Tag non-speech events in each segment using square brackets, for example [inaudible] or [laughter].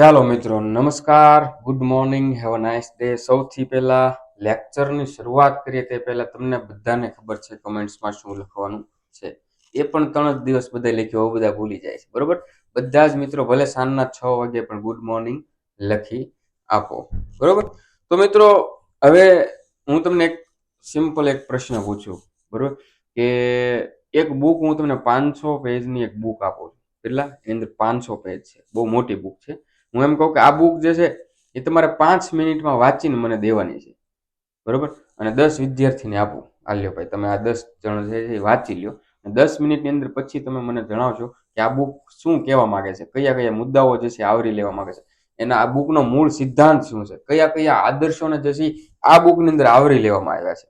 ચાલો મિત્રો, નમસ્કાર. Good morning have a nice day સૌથી પહેલા લેક્ચરની શરૂઆત કરીએ તે પહેલા તમને બધાને ખબર છે કમેન્ટ્સમાં શું લખવાનું છે. એ પણ ત્રણ જ દિવસ બધા લખ્યું હવે બધા ભૂલી જાય છે. બરોબર? બધા જ મિત્રો ભલે સાંજના છ વાગે પણ ગુડ મોર્નિંગ લખી આપો. બરોબર? તો મિત્રો, હવે હું તમને એક સિમ્પલ એક પ્રશ્ન પૂછું. બરોબર? કે એક બુક હું તમને પાંચસો પેજની એક બુક આપું છું. કેટલા? એની અંદર પાંચસો પેજ છે. બહુ મોટી બુક છે. હું એમ કહું કે આ બુક જે છે, એ તમારે પાંચ મિનિટમાં વાંચીને મને દેવાની છે. બરોબર? અને દસ વિદ્યાર્થીને આપું. આલ્યો ભાઈ, તમે આ દસ જણ છે એ વાંચી લ્યો. અને દસ મિનિટની અંદર પછી તમે મને જણાવશો કે આ બુક શું કહેવા માંગે છે, કયા કયા મુદ્દાઓ જે છે આવરી લેવા માંગે છે. એના આ બુકનો મૂળ સિદ્ધાંત શું છે, કયા કયા આદર્શોને જે છે આ બુકની અંદર આવરી લેવામાં આવ્યા છે.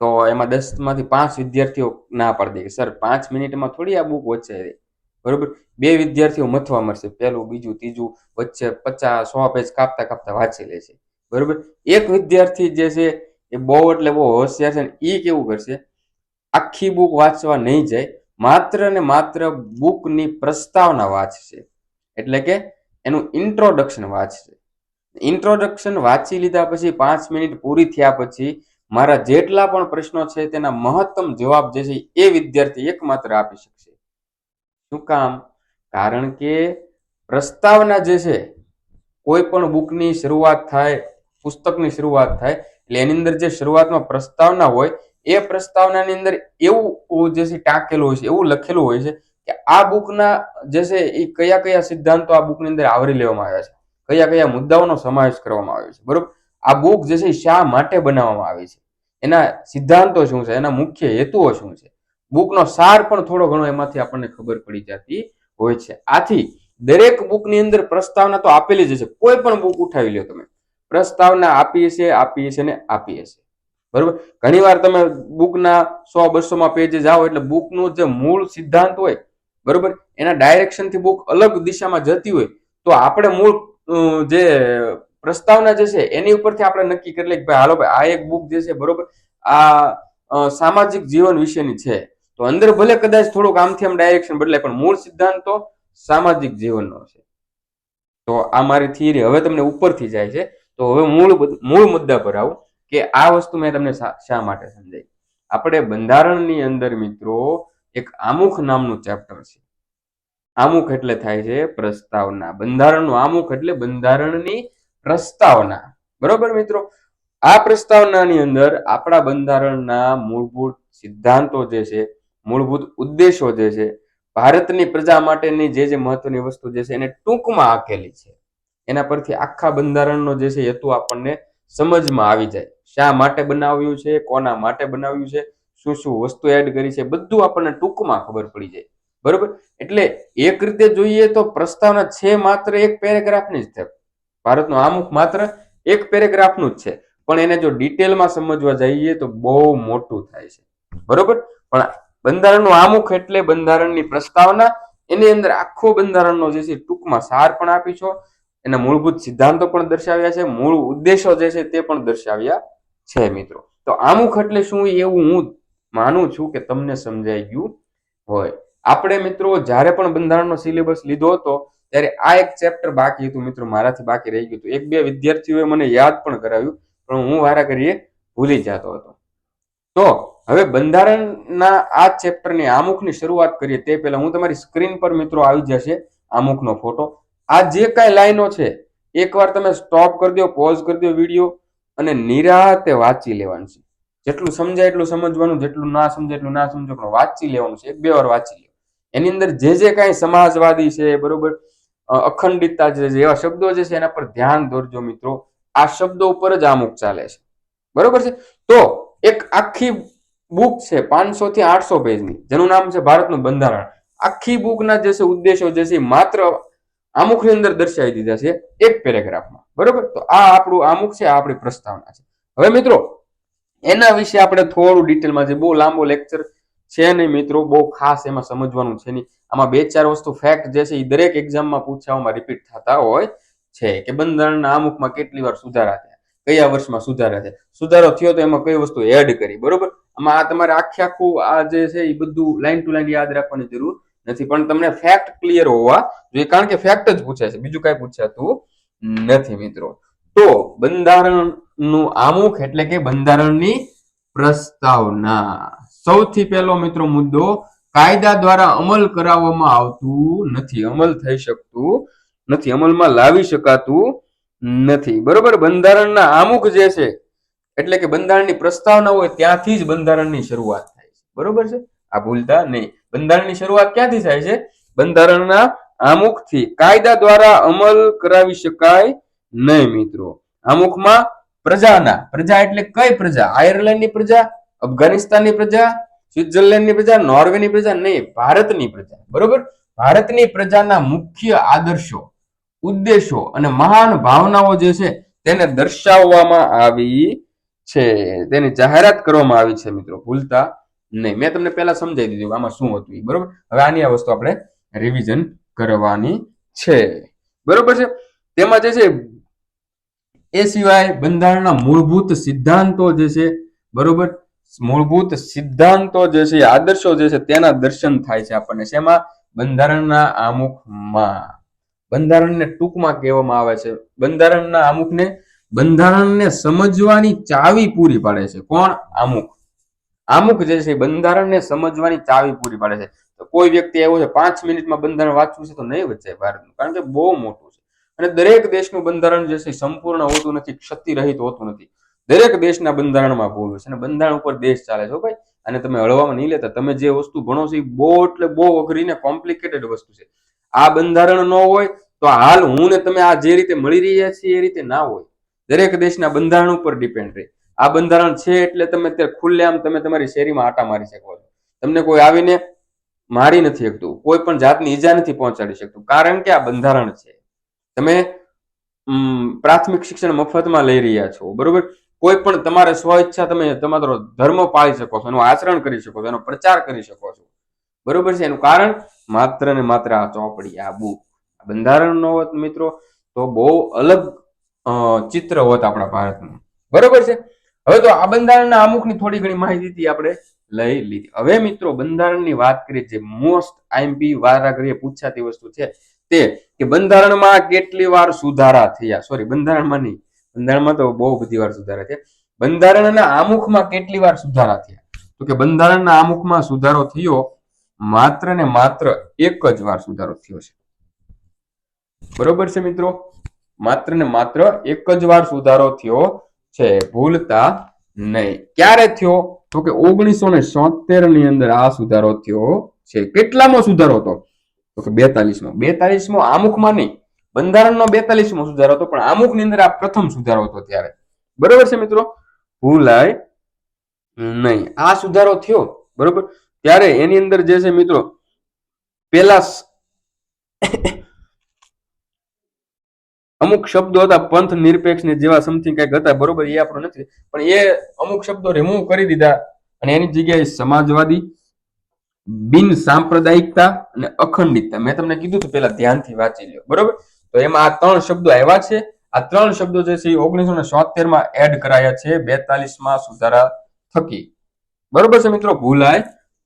તો એમાં દસમાંથી પાંચ વિદ્યાર્થીઓ ના પાડી દે સર, પાંચ મિનિટમાં થોડી આ બુક વચ્ચે બરોબર? બે વિદ્યાર્થીઓ મથવા મળશે. પહેલું, બીજું, ત્રીજું, વચ્ચે પચાસ, સો પેજ કાપતા કાપતા વાંચી લે છે. બરોબર? એક વિદ્યાર્થી જે છે, એ બહુ એટલે બહુ હોશિયાર છે એ કેવું કરશે? આખી બુક વાંચવા નહીં જાય, માત્ર ને માત્ર બુકની પ્રસ્તાવના વાંચશે. એટલે કે એનું ઇન્ટ્રોડક્શન વાંચશે. ઇન્ટ્રોડક્શન વાંચી લીધા પછી પાંચ મિનિટ પૂરી થયા પછી મારા જેટલા પણ પ્રશ્નો છે તેના મહત્તમ જવાબ જે છે એ વિદ્યાર્થી એકમાત્ર આપી શકશે. શું કામ? કારણ કે પ્રસ્તાવના જે છે, કોઈ પણ બુકની શરૂઆત થાય, પુસ્તકની શરૂઆત થાય, એટલે એની અંદર જે શરૂઆતમાં પ્રસ્તાવના હોય, એ પ્રસ્તાવનાની અંદર એવું જે છે, ટાંકેલું હોય છે, એવું લખેલું હોય છે કે આ બુકના જે છે, એ કયા કયા સિદ્ધાંતો આ બુકની અંદર આવરી લેવામાં આવ્યા છે. કયા કયા મુદ્દાઓનો સમાવેશ કરવામાં આવ્યો છે. બરોબર? આ બુક જે છે શા માટે બનાવવામાં આવી છે? એના સિદ્ધાંતો શું છે? એના મુખ્ય હેતુઓ શું છે? બુકનો સાર પણ થોડો ઘણો એમાંથી આપણને ખબર પડી જતી હોય છે. આથી દરેક બુકની અંદર પ્રસ્તાવના તો આપેલી જ છે કોઈ પણ બુક ઉઠાવી લો તમે. પ્રસ્તાવના આપી છે આપી છે ને આપી છે બરોબર? ઘણી વાર તમે બુકના સો બસો માં પેજ જાઓ એટલે બુકનું જે મૂળ સિદ્ધાંત હોય, બરોબર? એના ડાયરેક્શનથી બુક અલગ દિશામાં જતી હોય, તો આપણે મૂળ જે પ્રસ્તાવના જે છે, એની ઉપરથી આપણે નક્કી કરી લઈએ કે ભાઈ, હાલો ભાઈ, આ એક બુક જે છે, બરોબર? આ સામાજિક જીવન વિશેની છે. તો અંદર ભલે કદાચ થોડુંક આમથી આમ ડાયરેક્શન બદલાય, પણ મૂળ સિદ્ધાંતો સામાજિક જીવનનો છે. તો આ મારી થિયરી હવે તમને ઉપરથી જાય છે. તો હવે મૂળ મૂળ મુદ્દા પર આવું કે આ વસ્તુ મેં તમને શા માટે સમજાવી આપણે બંધારણની અંદર મિત્રો એક આમુખ નામનું ચેપ્ટર છે. આમુખ એટલે થાય છે પ્રસ્તાવના. બંધારણનું આમુખ એટલે બંધારણની પ્રસ્તાવના. બરોબર મિત્રો? આ પ્રસ્તાવનાની અંદર આપણા બંધારણના મૂળભૂત સિદ્ધાંતો જે છે મૂળભૂત ઉદ્દેશો જે છે, ભારતની પ્રજા માટેની જે જે મહત્વની વસ્તુ જે છે એને ટૂંકમાં આકેલી છે. એના પરથી આખા બંધારણનો જે છે હેતુ આપણને સમજમાં આવી જાય. શા માટે બનાવ્યું છે, કોના માટે બનાવ્યું છે, શું શું વસ્તુ એડ કરી છે, બધું આપણને ટૂંકમાં ખબર પડી જાય. બરોબર? એટલે એક રીતે જોઈએ તો પ્રસ્તાવના છે માત્ર એક પેરેગ્રાફની જ છે. ભારતનો આમુખ માત્ર એક પેરેગ્રાફનું જ છે. પણ એને જો ડિટેલમાં સમજવા જઈએ તો બહુ મોટું થાય છે. બરોબર? પણ બંધારણનું આમુખ એટલે બંધારણની પ્રસ્તાવના. એની અંદર આખો બંધારણનો જે છે ટૂંકમાં સાર પણ આપી છો. એના મૂળભૂત સિદ્ધાંતો પણ દર્શાવ્યા છે. મૂળ ઉદ્દેશો જે છે તે પણ દર્શાવ્યા છે, મિત્રો. તો આમુખ એટલે શું એવું હું માનું છું કે તમને સમજાઈ ગયું હોય. આપણે મિત્રો જ્યારે પણ બંધારણનો સિલેબસ લીધો હતો, ત્યારે આ એક ચેપ્ટર બાકી હતું, મિત્રો. મારાથી બાકી રહી ગયું હતું. એક બે વિદ્યાર્થીઓએ મને યાદ પણ કરાવ્યું, પણ હું વારા કરીએ ભૂલી જતો હતો. તો હવે બંધારણના આ ચેપ્ટરની આમુખની શરૂઆત કરીએ તે પહેલા હું તમારી સ્ક્રીન પર મિત્રો આવી જશે આમુખનો ફોટો આ જે કાંઈ લાઈનો છે, એકવાર તમે સ્ટોપ કરી દો પોઝ કરી દો વીડિયો અને નિરાતે વાંચી લેવાનું છે. જેટલું સમજાય એટલું સમજવાનું, જેટલું ના સમજાય એટલું ના સમજો, પણ વાંચી લેવાનું છે, એક બે વાર વાંચી લે. એની અંદર જે જે કાંઈ સમાજવાદી છે, બરોબર અખંડિતતા જે એવા શબ્દો જે છે, એના પર ધ્યાન દોરજો મિત્રો. આ શબ્દો ઉપર જ આમુક ચાલે છે. બરોબર છે? તો એક આખી બુક છે, પાંચસો થી આઠસો પેજની જેનું નામ છે ભારતનું બંધારણ. આખી બુકના જે છે ઉદ્દેશો જે છે માત્ર આમુખની અંદર દર્શાવી દીધા છે એક પેરેગ્રાફમાં બરોબર? તો આ આપણું આમુખ છે, આ આપણી પ્રસ્તાવના છે. હવે મિત્રો, એના વિશે આપણે થોડું ડિટેલમાં જે બહુ લાંબો લેક્ચર છે નહીં મિત્રો, બહુ ખાસ એમાં સમજવાનું છે નહીં. આમાં બે ચાર વસ્તુ ફેક્ટ જે છે એ દરેક એક્ઝામમાં પૂછવામાં રિપીટ થતા હોય છે કે બંધારણના આમુખમાં કેટલી વાર સુધારા થયા. કયા વર્ષમાં સુધારા છે સુધારો થયો તો એમાં કઈ વસ્તુ એડ કરી? બરોબર? આમાં આ તમારે આખે આખું આ જે છે એ બધું લાઈન ટુ લાઈન યાદ રાખવાની જરૂર નથી. પણ તમને ફેક્ટ ક્લિયર હોવા જોઈએ. કારણ કે ફેક્ટ જ પૂછાય છે. બીજું કઈ પૂછાતું નથી મિત્રો. તો બંધારણનું આમુખ એટલે કે બંધારણની પ્રસ્તાવના. સૌથી પહેલો મિત્રો મુદ્દો, કાયદા દ્વારા અમલ કરાવવામાં આવતું નથી. અમલ થઈ શકતું નથી. અમલમાં લાવી શકાતું નથી. બરોબર? બંધારણના આમુખ જે છે, એટલે કે બંધારણની પ્રસ્તાવના હોય ત્યાંથી જ બંધારણની શરૂઆત થાય છે. બરોબર છે? આ ભૂલતા નહીં. બંધારણની શરૂઆત ક્યાંથી થાય છે? બંધારણના આમુખથી. કાયદા દ્વારા અમલ કરાવી શકાય નહીં મિત્રો. આમુખમાં પ્રજાના. પ્રજા એટલે કઈ પ્રજા? આયર્લેન્ડની પ્રજા, અફઘાનિસ્તાનની પ્રજા, સ્વિટ્ઝરલેન્ડની પ્રજા, નોર્વેની પ્રજા નહીં, ભારતની પ્રજા. બરોબર? ભારતની પ્રજાના મુખ્ય આદર્શો. ઉદ્દેશો અને મહાન ભાવનાઓ જે છે તેને દર્શાવવામાં આવી છે. તેની જાહેરાત કરવામાં આવી છે મિત્રો ભૂલતા નહીં. મેં તમને પહેલા સમજાવી દીધું આમાં શું હતું ઈ, બરોબર? હવે આની આ વસ્તુ આપણે રિવિઝન કરવાની છે. બરોબર છે? તેમાં જે છે એ સિવાય બંધારણના મૂળભૂત સિદ્ધાંતો જે છે બરોબર? મૂળભૂત સિદ્ધાંતો જે છે આદર્શો જે છે તેના દર્શન થાય છે આપણને. શેમાં? બંધારણના આમુખમાં. બંધારણને ટૂંકમાં કહેવામાં આવે છે. બંધારણના આમુખને, બંધારણને સમજવાની ચાવી પૂરી પાડે છે. કોણ? આમુખ. આમુખ જે છે બંધારણને સમજવાની ચાવી પૂરી પાડે છે. તો કોઈ વ્યક્તિ એવો છે, પાંચ મિનિટમાં બંધારણ વાંચવું છે તો નહીં વચ્ચે ભારતનું, કારણ કે બહુ મોટું છે. અને દરેક દેશનું બંધારણ જે છે સંપૂર્ણ હોતું નથી, ક્ષતિરહિત હોતું નથી. દરેક દેશના બંધારણમાં ભૂલ છે. અને બંધારણ ઉપર દેશ ચાલે છે ભાઈ. અને તમે હળવામાં નહીં લેતા. તમે જે વસ્તુ ભણો છો એ બહુ એટલે બહુ અઘરી ને કોમ્પ્લિકેટેડ વસ્તુ છે. આ બંધારણ ન હોય, તો હાલ હું ને તમે આ જે રીતે મળી રહ્યા છીએ એ રીતે ના હોય. દરેક દેશના બંધારણ ઉપર ડિપેન્ડ રહે. આ બંધારણ છે એટલે તમે અત્યારે ખુલ્લેઆમ તમે તમારી શેરીમાં આટા મારી શકો છો. તમને કોઈ આવીને મારી નથી શકતું, કોઈ પણ જાતની ઈજા નથી પહોંચાડી શકતું. કારણ કે આ બંધારણ છે. તમે પ્રાથમિક શિક્ષણ મફતમાં લઈ રહ્યા છો, બરોબર? કોઈ પણ તમારે સ્વ ઈચ્છા તમે તમારો ધર્મ પાળી શકો છો, એનું આચરણ કરી શકો છો, એનો પ્રચાર કરી શકો છો. બરોબર છે? એનું કારણ માત્ર ને માત્ર આ ચોપડી, આ બુક બંધારણ નો હોત મિત્રો, તો બહુ અલગ ચિત્ર હોત આપણા ભારતનું. બરોબર છે? હવે તો આ બંધારણના અમુકની થોડી ઘણી માહિતી આપણે લઈ લીધી. હવે મિત્રો, બંધારણની વાત કરીએ, જે મોસ્ટ આઈએમપી વારા ઘડીએ પૂછાતી વસ્તુ છે તે કે બંધારણમાં કેટલી વાર સુધારા થયા? સોરી બંધારણમાં નહીં. બંધારણમાં તો બહુ બધી વાર સુધારા થયા. બંધારણના આમુખમાં કેટલી વાર સુધારા થયા? તો કે બંધારણના આમુખમાં સુધારો થયો માત્ર ને માત્ર એક જ વાર સુધારો થયો છે. બરોબર છે મિત્રો? માત્ર ને માત્ર એક જ વાર સુધારો થયો છે. ભૂલતા નહીં. ક્યારે થયો? તો કે ઓગણીસો ને સોતેરની અંદર આ સુધારો થયો છે. કેટલામાં સુધારો હતો? તો કે બેતાલીસમાં. બેતાલીસમો આમુખમાં નહીં. બંધારણનો બેતાલીસમો સુધારો હતો, પણ આમુખની અંદર આ પ્રથમ સુધારો હતો ત્યારે. બરોબર છે મિત્રો? ભૂલાય નહીં. આ સુધારો થયો. બરોબર? ત્યારે એની અંદર જે છે મિત્રો પેલા અમુક શબ્દો હતા પંથ નિરપેક્ષ ને જેવા સમથિંગ કંઈક હતા, બરોબર, એ આપણો નથી. પણ એ અમુક શબ્દો રિમૂવ કરી દીધા અને એની જગ્યાએ સમાજવાદી, બિન સાંપ્રદાયિકતા અને અખંડિતતા. મેં તમને કીધું હતું પેલા ધ્યાનથી વાંચી લ્યો, બરોબર? તો એમાં આ ત્રણ શબ્દો આવ્યા છે. આ ત્રણ શબ્દો જે છે ઓગણીસો ને સોતેરમાં એડ કરાયા છે, બેતાલીસમાં સુધારા થકી. બરોબર છે મિત્રો? ભૂલાય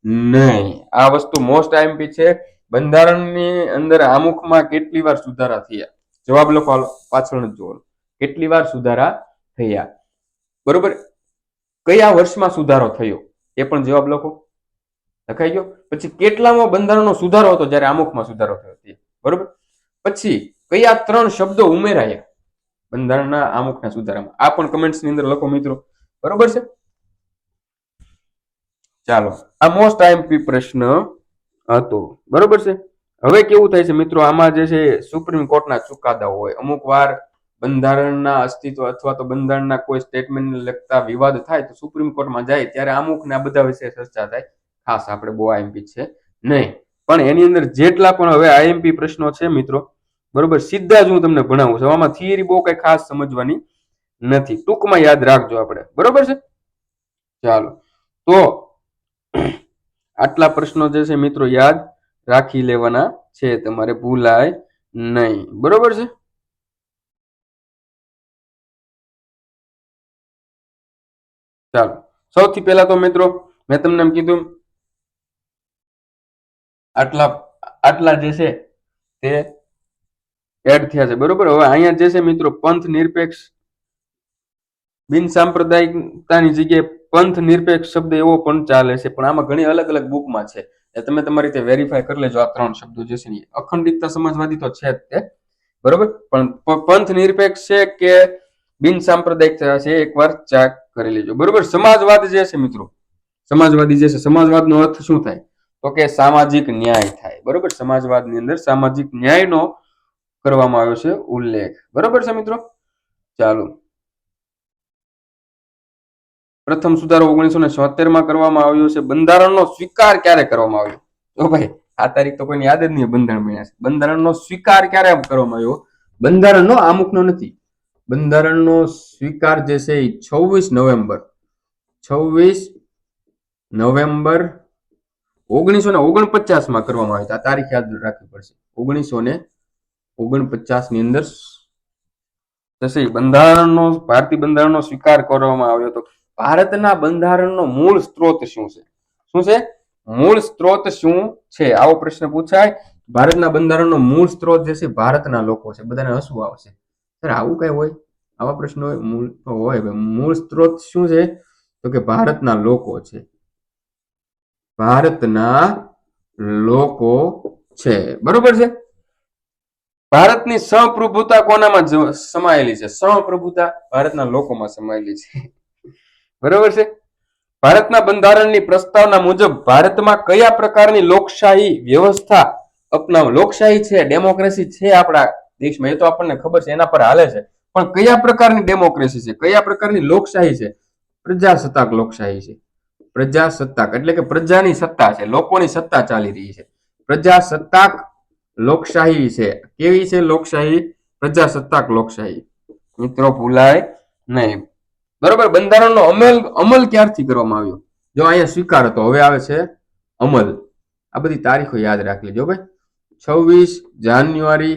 નહીં. આ વસ્તુ મોસ્ટ આઈએમપી છે. બંધારણની અંદર આમુખમાં કેટલી વાર સુધારા થયા? જવાબ લખો પાછળ જ જોવાનો કેટલી વાર સુધારા થયા? બરોબર? કયા વર્ષમાં સુધારો થયો? એ પણ જવાબ લખો. લખાઈ ગયો? પછી કેટલામાં બંધારણનો સુધારો હતો જ્યારે આમુખમાં સુધારો થયો તે. બરોબર? પછી કયા ત્રણ શબ્દો ઉમેરાયા? બંધારણના આમુખના સુધારામાં. આ પણ કમેન્ટ્સની અંદર લખો મિત્રો. બરોબર છે? ચાલો. આ મોસ્ટ આઈએમપી પ્રશ્ન હતો. બરોબર છે? હવે કેવું થાય છે મિત્રો? આમાં જે છે સુપ્રીમ કોર્ટના ચુકાદા હોય. અમુક વાર બંધારણના અસ્તિત્વ અથવા તો બંધારણના કોઈ સ્ટેટમેન્ટને લગતા વિવાદ થાય તો સુપ્રીમ કોર્ટમાં જાય ત્યારે અમુક આ બધા વિશે ચર્ચા થાય. ખાસ આપણે બહુ આઈએમપી છે નહીં. પણ એની અંદર જેટલા પણ હવે આઈએમપી પ્રશ્નો છે મિત્રો, બરોબર, સીધા જ હું તમને ભણાવું છું. આમાં થિયરી બહુ કઈ ખાસ સમજવાની નથી. ટૂંકમાં યાદ રાખજો આપણે. બરોબર છે? ચાલો. તો આટલા પ્રશ્નો જે છે મિત્રો યાદ રાખી લેવાના છે. તમારે ભૂલાય નહીં. બરોબર છે? ચાલો. સૌથી પહેલા તો મિત્રો મેં તમને એમ કીધું આટલા આટલા જે છે તે એડ થયા છે. બરોબર? હવે અહીંયા જે છે મિત્રો પંથ નિરપેક્ષ બિન સાંપ્રદાયિકતાની જગ્યાએ પંથ નિરપેક્ષ શબ્દ એવો પણ ચાલે છે, પણ આમાં ઘણી અલગ અલગ બુકમાં છે. તમે તમારી રીતે વેરીફાઈ કરી લેજો આ ત્રણ શબ્દો જે છે ને અખંડિતતા સમાજવાદી તો છે જ તે. બરોબર? પણ પંથ નિરપેક્ષ છે કે બિન સાંપ્રદાયિકતા છે એકવાર ચેક કરી લેજો. બરોબર? સમાજવાદ જે છે મિત્રો, સમાજવાદી જે છે, સમાજવાદનો અર્થ શું થાય? તો કે સામાજિક ન્યાય થાય. બરોબર? સમાજવાદની અંદર સામાજિક ન્યાયનો કરવામાં આવ્યો છે ઉલ્લેખ. બરોબર છે મિત્રો? ચાલો. પ્રથમ સુધારો ઓગણીસો ને માં કરવામાં આવ્યો છે. બંધારણનો સ્વીકાર ક્યારે કરવામાં આવ્યો? તો ભાઈ, આ તારીખ તો કોઈને યાદ જ નહીં બંધારણ બન્યા બંધારણનો સ્વીકાર ક્યારે કરવામાં આવ્યો? બંધારણનો આમુખનો નથી. બંધારણનો સ્વીકાર જે છે છવ્વીસ નવેમ્બર. છવ્વીસ નવેમ્બર ઓગણીસો ને ઓગણપચાસમાં કરવામાં આવ્યો. આ તારીખ યાદ રાખવી પડશે. ઓગણીસો ને ઓગણપચાસની અંદર થશે બંધારણનો, ભારતીય બંધારણનો સ્વીકાર કરવામાં આવ્યો હતો. ભારતના બંધારણનો મૂળ સ્ત્રોત શું છે? શું છે? મૂળ સ્ત્રોત શું છે? આવો પ્રશ્ન પૂછાય. ભારતના બંધારણનો મૂળ સ્ત્રોત જે છે, ભારતના લોકો છે. બધાને હસવું આવશે. સર, આવું કઈ હોય? આવા પ્રશ્નો મૂળ હોય. મૂળ સ્ત્રોત શું છે? તો કે ભારતના લોકો છે. ભારતના લોકો છે. બરોબર છે? ભારતની સહપ્રભુતા કોનામાં સમાયેલી છે? સહપ્રભુતા ભારતના લોકોમાં સમાયેલી છે. બરોબર છે? ભારતના બંધારણની પ્રસ્તાવના મુજબ ભારતમાં કયા પ્રકારની લોકશાહી વ્યવસ્થા અપનાવ, લોકશાહી છે, ડેમોક્રેસી છે આપણા દેશમાં? એ તો આપણને ખબર છે, એના પર હાલે છે. પણ કયા પ્રકારની ડેમોક્રેસી છે? કયા પ્રકારની લોકશાહી છે? પ્રજાસત્તાક લોકશાહી છે. પ્રજાસત્તાક એટલે કે પ્રજાની સત્તા છે, લોકોની સત્તા ચાલી રહી છે. પ્રજાસત્તાક લોકશાહી છે. કેવી છે લોકશાહી? પ્રજાસત્તાક લોકશાહી. મિત્રો ભૂલાય નહીં. બરોબર? બંધારણનો અમલ અમલ ક્યારથી કરવામાં આવ્યો? જો અહીંયા સ્વીકાર હતો, હવે આવે છે અમલ. આ બધી તારીખો યાદ રાખી લેજો ભાઈ. છવ્વીસ જાન્યુઆરી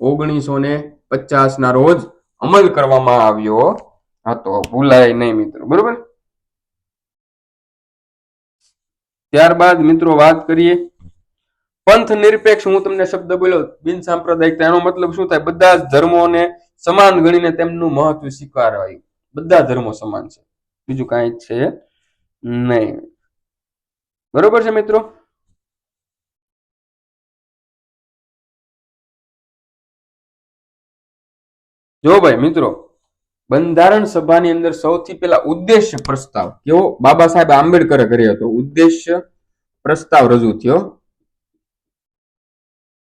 ઓગણીસો ને પચાસ ના રોજ અમલ કરવામાં આવ્યો હતો. ભૂલાય નહીં મિત્રો, બરોબર? ત્યારબાદ મિત્રો વાત કરીએ. પંથ નિરપેક્ષ, હું તમને શબ્દ બોલ્યો, બિન સાંપ્રદાયિકતા, એનો મતલબ શું થાય? બધા જ ધર્મોને સમાન ગણીને તેમનું મહત્વ સ્વીકારાયું. બધા ધર્મો સમાન છે. બીજું કાંઈ છે નહીં. બરોબર છે મિત્રો? જો ભાઈ મિત્રો, બંધારણ સભાની અંદર સૌથી પહેલા ઉદ્દેશ્ય પ્રસ્તાવ કેવો? બાબા સાહેબ આંબેડકરે કર્યો હતો. ઉદ્દેશ્ય પ્રસ્તાવ રજૂ થયો.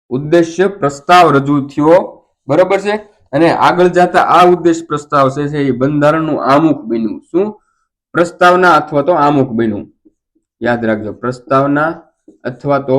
ઉદ્દેશ્ય પ્રસ્તાવ રજૂ થયો. બરોબર છે? અને આગળ જતા આ ઉદ્દેશ પ્રસ્તાવ છે એ બંધારણનું આમુખ બન્યું. શું? પ્રસ્તાવના અથવા તો આમુખ બન્યું. યાદ રાખજો, પ્રસ્તાવના અથવા તો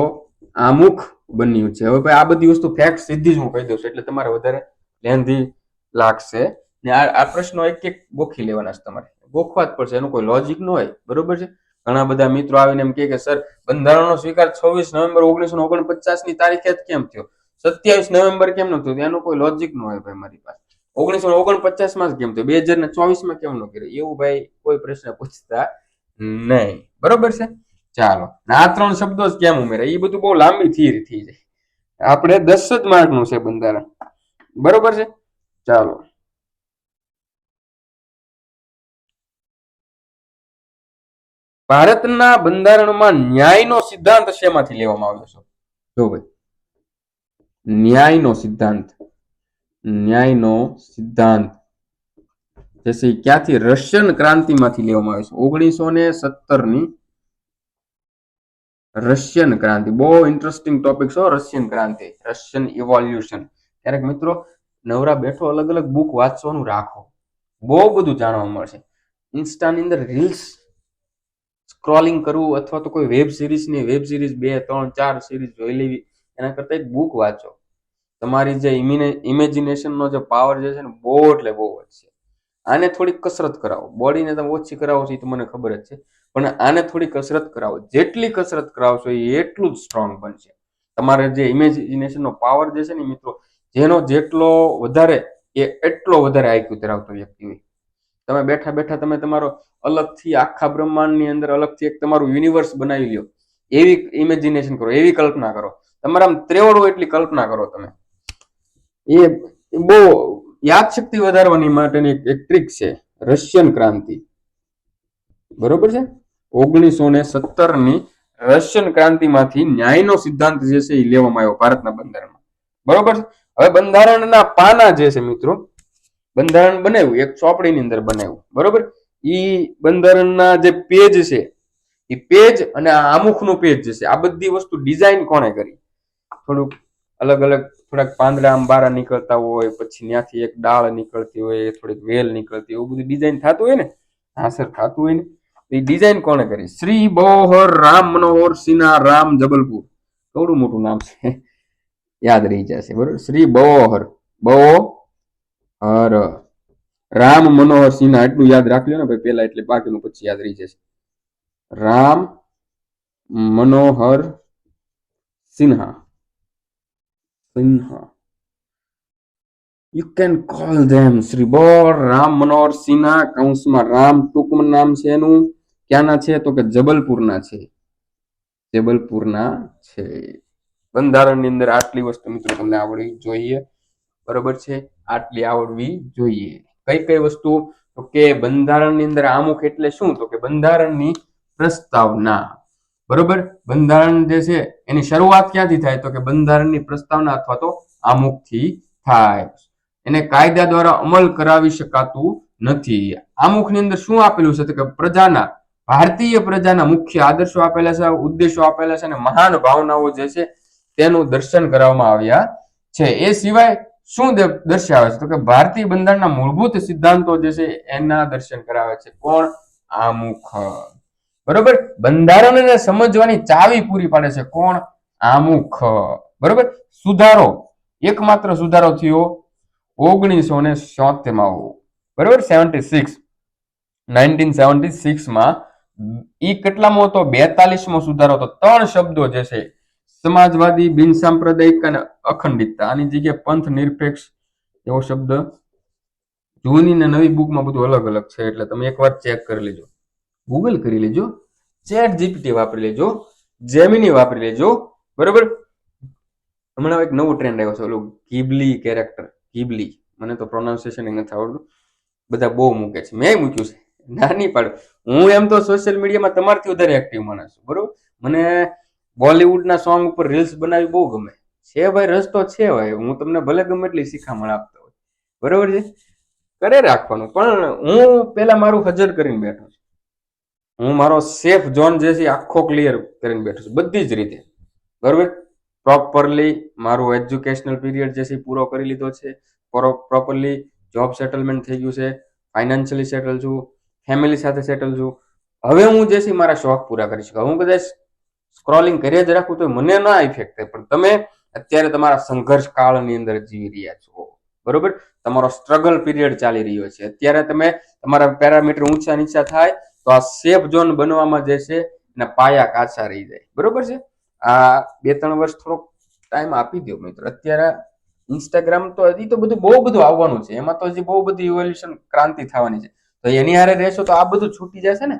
આમુખ બન્યું છે. હવે ભાઈ આ બધી વસ્તુ ફેક્ટ સીધી જ હું કહી દઉં છું, એટલે તમારે વધારે લેન્ધી લાગશે. ને આ પ્રશ્નો એક એક ગોખી લેવાના છે તમારે. ગોખવા જ પડશે, એનું કોઈ લોજિક ન હોય. બરોબર છે? ઘણા બધા મિત્રો આવીને એમ કે, સર, બંધારણનો સ્વીકાર છવ્વીસ નવેમ્બર ઓગણીસો ઓગણપચાસની તારીખે જ કેમ થયો? સત્યાવીસ નવેમ્બર કેમ નતું એનું કોઈ લોજિક ન હોય ભાઈ મારી પાસે. ઓગણીસો ઓગણપચાસમાં કેમ થયું? બે હજાર ને ચોવીસમાં કેમ ન કર્યું? એવું ભાઈ કોઈ પ્રશ્ન પૂછતા નહીં. બરોબર છે? ચાલો. આ ત્રણ શબ્દો જ કેમ ઉમેરે એ બધું બહુ લાંબી થિયરી થઈ જાય. આપણે દસ જ માર્કનું છે બંધારણ. બરોબર છે? ચાલો. ભારતના બંધારણમાં ન્યાયનો સિદ્ધાંત શેમાંથી લેવામાં આવ્યો છે? જો ભાઈ. ન્યાયનો સિદ્ધાંત ન્યાયનો સિદ્ધાંત જે ક્યાંથી રશિયન ક્રાંતિમાંથી લેવામાં આવ્યો છે ઓગણીસો ને સત્તરની રશિયન ક્રાંતિ બહુ ઇન્ટરેસ્ટિંગ ટોપિક છે રશિયન ક્રાંતિ રશિયન ઇવોલ્યુશન ક્યારેક મિત્રો નવરા બેઠો અલગ અલગ બુક વાંચવાનું રાખો બહુ બધું જાણવા મળશે ઇન્સ્ટાની અંદર રીલ્સ સ્ક્રોલિંગ કરવું અથવા તો કોઈ વેબ સિરીઝની વેબ સિરીઝ બે, ત્રણ, ચાર સિરીઝ જોઈ લેવી, એના કરતાં એક બુક વાંચો. તમારી જે ઇમેજિનેશનનો જે પાવર જે છે ને બહુ એટલે બહુ છે. આને થોડી કસરત કરાવો. બોડીને તમે ઓછી કરાવો છો એ તો મને ખબર જ છે. પણ આને થોડી કસરત કરાવો. જેટલી કસરત કરાવશો એ એટલું જ સ્ટ્રોંગ બનશે. તમારે જે ઇમેજિનેશનનો પાવર જે છે ને મિત્રો, જેનો જેટલો વધારે એ એટલો વધારે આઈક્યુ ધરાવતો વ્યક્તિ હોય. તમે બેઠા બેઠા તમે તમારો અલગથી આખા બ્રહ્માંડની અંદર અલગથી એક તમારું યુનિવર્સ બનાવી લ્યો. એવી ઇમેજિનેશન કરો, એવી કલ્પના કરો. તમારા આમ ત્રેવડ એટલી કલ્પના કરો તમે. એ બહુ યાદશક્તિ વધારવાની માટેની એક- ટ્રીક છે રશિયન ક્રાંતિ. બરોબર છે? ઓગણીસો ને સત્તરની રશિયન ક્રાંતિમાંથી ન્યાયનો સિદ્ધાંત જે છે એ લેવામાં આવ્યો ભારતના બંધારણમાં. બરોબર હવે બંધારણના પાના જે છે મિત્રો, બંધારણ બનાવ્યું, એક ચોપડીની અંદર બનાવ્યું. બરોબર? ઈ બંધારણના જે પેજ છે એ પેજ અને આ આમુખનું પેજ જે છે, આ બધી વસ્તુ ડિઝાઇન કોણે કરી? થોડુંક અલગ અલગ થોડાક પાંદડા આમ બારા નીકળતા હોય, પછી ત્યાંથી એક ડાળ નીકળતી હોય થોડીક વેલ નીકળતી હોય, એવું બધું ડિઝાઇન થતું હોય ને, હાસર થતું હોય ને એ ડિઝાઇન કોણે કરી? શ્રી બોહર રામ મનોહર સિન્હા રામ જબલપુર. કેવડું મોટું નામ છે? યાદ રહી જશે, બરોબર? શ્રી બોહર બો હર રામ મનોહર સિન્હા એટલું યાદ રાખજો ને ભાઈ, પેલા એટલે બાકીનું પછી યાદ રહી જશે. Ram Manohar Sinha. Sinha you can call them Shri Ram Ram Sinha કૌંસમાં રામ ટૂંકમાં નામ છે એનું ક્યાંના છે? તો કે જબલપુરના છે. જબલપુરના છે. બંધારણની અંદર આટલી વસ્તુ મિત્રો તમને આવડવી જોઈએ. બરોબર છે? આટલી આવડવી જોઈએ. કઈ કઈ વસ્તુ? તો કે બંધારણની અંદર આમુખ એટલે શું? તો કે બંધારણની પ્રસ્તાવના. બરોબર? બંધારણ જે છે, એની શરૂઆત ક્યાંથી થાય? તો કે બંધારણની પ્રસ્તાવના અથવા તો આમુખથી થાય. એને કાયદા દ્વારા અમલ કરાવી શકાતું નથી. આમુખની અંદર શું આપેલું છે? કે પ્રજાના, ભારતીય પ્રજાના મુખ્ય આદર્શો આપેલા છે, ઉદ્દેશો આપેલા છે અને મહાન ભાવનાઓ જે છે, તેનું દર્શન કરવામાં આવ્યા છે. એ સિવાય શું દર્શાવે છે? તો કે ભારતીય બંધારણના મૂળભૂત સિદ્ધાંતો જે છે, એના દર્શન કરાવે છે. કોણ? આમુખ. બરોબર? બંધારણને સમજવાની ચાવી પૂરી પાડે છે કોણ? આમુખ. બરોબર? સુધારો. એકમાત્ર સુધારો થયો ઓગણીસો ને માં બરોબર? Seventy six. નાઇન્ટીન સેવન્ટી સિક્સમાં ઈ કેટલામો હતો? બેતાલીસમો સુધારો હતો. ત્રણ શબ્દો જે છે, સમાજવાદી, બિન સાંપ્રદાયિક અને અખંડિતતા. આની જગ્યાએ પંથ નિરપેક્ષ એવો શબ્દ. જૂની ને નવી બુકમાં બધું અલગ અલગ છે, એટલે તમે એકવાર ચેક કરી લેજો. ગૂગલ કરી લેજો ચેટ જીપીટી વાપરી લેજો જેમિની વાપરી લેજો, બરોબર? હમણાં એક નવો ટ્રેન્ડ આવ્યો છે, ઓલું ગીબલી કેરેક્ટર ગીબલી મને તો પ્રોનાઉન્સિએશન નથી આવડતું. બધા બહુ મૂકે છે. મેં મૂક્યું છે. ના નહીં પાડું. હું એમ તો સોશિયલ મીડિયામાં તમારથી વધારે એક્ટિવ માણસ છું, બરોબર? મને બોલિવૂડના સોંગ ઉપર રીલ્સ બનાવવી બહુ ગમે. છે ભાઈ રસ્તો છે ભાઈ. હું તમને ભલે ગમે એટલી શીખામણ આપતો હોય. બરોબર છે? કરે રાખવાનું. પણ હું પેલા મારું હજર કરીને બેઠો છું. હું મારો સેફ ઝોન જે છે આખો ક્લિયર કરીને બેઠો છું. બધી જ રીતે. બરોબર? પ્રોપરલી મારું એજ્યુકેશનલ પીરિયડ જે છે પૂરો કરી લીધો છે. પ્રોપરલી જોબ સેટલમેન્ટ થઈ ગયું છે. ફાઇનાન્શિયલી સેટલ છું. ફેમિલી સાથે સેટલ છું. હવે હું જે છે મારા શોખ પૂરા કરી શકું. હું કદાચ સ્ક્રોલિંગ કરીએ જ રાખું તો મને ના ઇફેક્ટ થાય. પણ તમે અત્યારે તમારા સંઘર્ષ કાળની અંદર જીવી રહ્યા છો. બરોબર? તમારો સ્ટ્રગલ પીરિયડ ચાલી રહ્યો છે. અત્યારે તમે તમારા પેરામીટર ઊંચા નીચા થાય તો આ સેફ ઝોન બનવામાં જે છે એના પાયા કાચા રહી જાય. બરોબર છે? આ બે ત્રણ વર્ષ થોડોક ટાઈમ આપી દો મિત્રો. અત્યારે ઇન્સ્ટાગ્રામ તો હજી તો બધું બહુ બધું આવવાનું છે. એમાં તો હજી બહુ બધી ઇવોલ્યુશન ક્રાંતિ થવાની છે. તો એની હારે રહેશો તો આ બધું છૂટી જશે ને?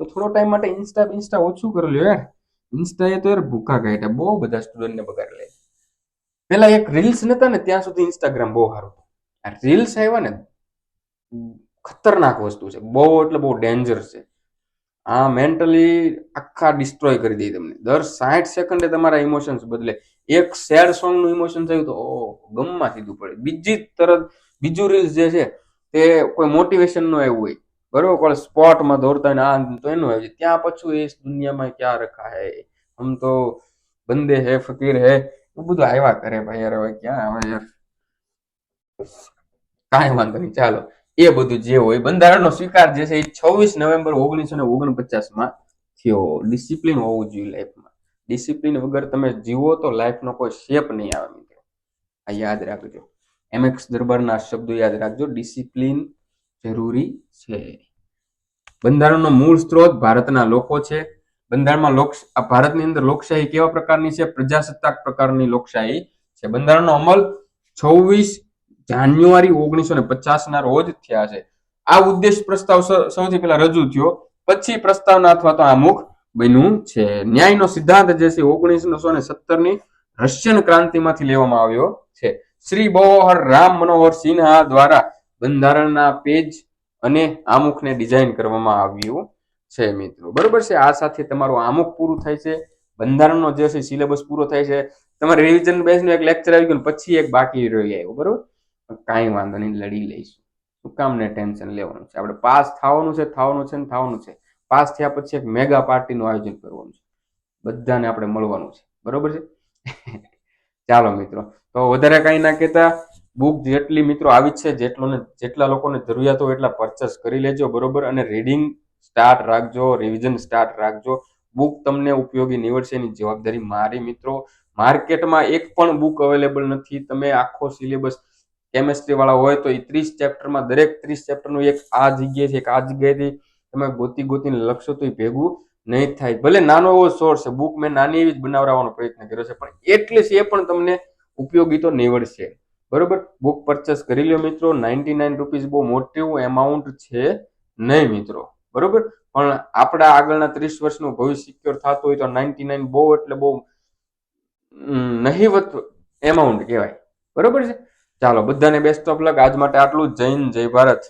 તો થોડો ટાઈમ માટે ઇન્સ્ટા ઇન્સ્ટા ઓછું કરી લ્યો યાર. ઇન્સ્ટા એ તો યાર ભૂખા કાઢ્યા બહુ બધા સ્ટુડન્ટને બગાડ લે પેલા એક રીલ્સ નતા ને ત્યાં સુધી ઇન્સ્ટાગ્રામ બહુ સારું રીલ્સ આવ્યા ને ખતરનાક વસ્તુ છે. બહુ એટલે બહુ ડેન્જર છે. આ મેન્ટલી આખા ડિસ્ટ્રોય કરી દે તમને. દર સાઠ સેકન્ડે તમારા ઇમોશન્સ બદલે. એક સેડ સોંગનું ઇમોશન થયું તો ઓ ગમમાં સીધું પડે. બીજી તરત, બીજું રીલ્સ જે છે, તે કોઈ મોટિવેશનનું આવ્યું હોય. બરોબર? કોઈ સ્પોટમાં દોડતા હોય આ તો એનું આવે ત્યાં પછી એ દુનિયામાં ક્યાં રખા હે? હમ તો બંદે હે, ફકીર હે. એ બધું આવ્યા કરે ભાઈ. યાર હવે ક્યાં આવે યાર? કાંઈ વાંધો નહીં. ચાલો. એ બધું જે હોય બંધારણનો સ્વીકાર જે છે એ છવ્વીસ નવેમ્બર ઓગણીસો ને ઓગણપચાસમાં થયો. ડિસિપ્લિન હોવું જોઈએ લાઈફમાં ડિસિપ્લિન વગર તમે જીવો તો લાઈફનો કોઈ શેપ નહીં આવે, મિત્રો. આ યાદ રાખજો. એમએક્સ દરબારના શબ્દો યાદ રાખજો. ડિસિપ્લિન જરૂરી છે. બંધારણનો મૂળ સ્ત્રોત ભારતના લોકો છે. બંધારણમાં લોક ભારતની અંદર લોકશાહી કેવા પ્રકારની છે? પ્રજાસત્તાક પ્રકારની લોકશાહી છે. બંધારણનો અમલ છવ્વીસ જાન્યુઆરી ઓગણીસો ને પચાસ ના રોજ થયા છે. આ ઉદ્દેશ પ્રસ્તાવ સૌથી પહેલા રજૂ થયો. પછી પ્રસ્તાવના અથવા તો આમુખ બન્યું છે. ન્યાયનો સિદ્ધાંત જે છે ઓગણીસો ને સત્તરની રશિયન ક્રાંતિમાંથી લેવામાં આવ્યો છે. શ્રી બોહર રામ મનોહર સિન્હા દ્વારા બંધારણના પેજ અને આમુખને ડિઝાઇન કરવામાં આવ્યું છે મિત્રો. બરોબર છે? આ સાથે તમારું આમુખ પૂરું થાય છે. બંધારણનો જે છે સિલેબસ પૂરો થાય છે. તમારે રિવિઝન બેઝનું એક લેક્ચર આવી ગયું પછી એક બાકી રહી આવ્યું બરોબર? કાંઈ વાંધો નહીં, લડી લઈશું. શું કામ ને ટેન્શન લેવાનું છે? આપણે પાસ થવાનું છે થવાનું છે ને થવાનું છે. પાસ થયા પછી એક મેગા પાર્ટીનું આયોજન કરવાનું છે. બધાને આપણે મળવાનું છે. બરોબર છે? [laughs] ચાલો મિત્રો. તો વધારે કાંઈ ના કહેતા, બુક જેટલી મિત્રો આવી છે, જેટલોને, જેટલા લોકોને જરૂરિયાત હોય એટલા પરચેસ કરી લેજો, બરોબર? અને રીડિંગ સ્ટાર્ટ રાખજો રિવિઝન સ્ટાર્ટ રાખજો. બુક તમને ઉપયોગી નીવડશે એની જવાબદારી મારી મિત્રો. માર્કેટમાં એક પણ બુક અવેલેબલ નથી. તમે આખો સિલેબસ કેમેસ્ટ્રી વાળા હોય તો એ ત્રીસ ચેપ્ટરમાં દરેક ત્રીસ ચેપ્ટરનું એક આ જગ્યાએથી એક આ જગ્યાએથી તમે ગોતી ગોતીને લખશો તો એ ભેગું નહીં થાય. ભલે નાનો એવો સોર્સ છે, બુક મેં નાની એવી જ બનાવવાનો પ્રયત્ન કર્યો છે, પણ એટલીસ્ટ એ પણ તમને ઉપયોગી તો નીવડશે. બરોબર? બુક પરચેસ કરી લ્યો મિત્રો, નાઇન્ટી નાઇન રૂપીઝ બહુ મોટું એમાઉન્ટ છે નહીં મિત્રો. બરોબર? પણ આપણા આગળના ત્રીસ વર્ષનું ભવિષ્ય સિક્યોર થતું હોય તો નાઇન્ટી નાઇન બહુ એટલે બહુ નહીવત એમાઉન્ટ કહેવાય. બરોબર છે? ચાલો બધાને બેસ્ટ ઓફ લક આજ માટે આટલું જય હિન્દ જય ભારત.